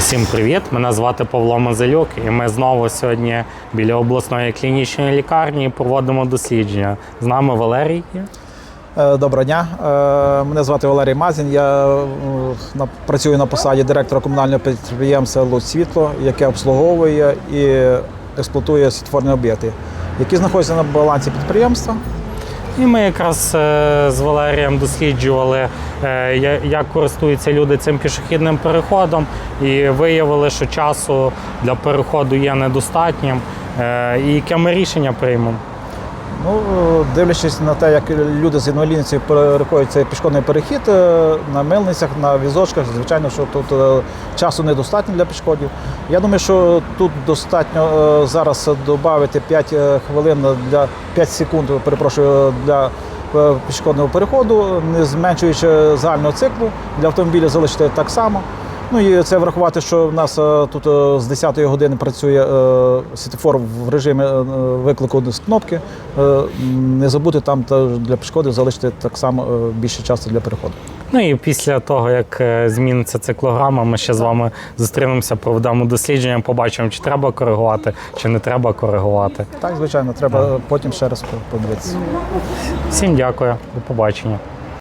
Всім привіт! Мене звати Павло Мазелюк, і ми знову сьогодні біля обласної клінічної лікарні проводимо дослідження. З нами Валерій. Е, Доброго дня. Е, Мене звати Валерій Мазін. Я е, працюю на посаді директора комунального підприємства Луч Світло, яке обслуговує і експлуатує світофорні об'єкти, які знаходяться на балансі підприємства. І ми якраз з Валерієм досліджували, як користуються люди цим пішохідним переходом, і виявили, що часу для переходу є недостатнім. Е, І яке ми рішення приймемо? Ну, е, дивлячись на те, як люди з інвалідністю переходять цей пішохідний перехід е, на милницях, на візочках, звичайно, що тут часу недостатньо для пішоходів. Я думаю, що тут достатньо зараз додати 5 хвилин для 5 секунд, перепрошую, для пішохідного переходу, не зменшуючи загального циклу. Для автомобіля залишити так само. Ну і це врахувати, що в нас е, тут е, з 10-ї години працює е, світофор в режимі виклику з кнопки. Не забути там та для пішоходів залишити так само більше часу для переходу. Ну і після того, як зміниться циклограма, ми ще з вами зустрінемося, проведемо дослідження, побачимо, чи треба коригувати, чи не треба коригувати. Так, звичайно, треба потім ще раз подивитися. Всім дякую, до побачення.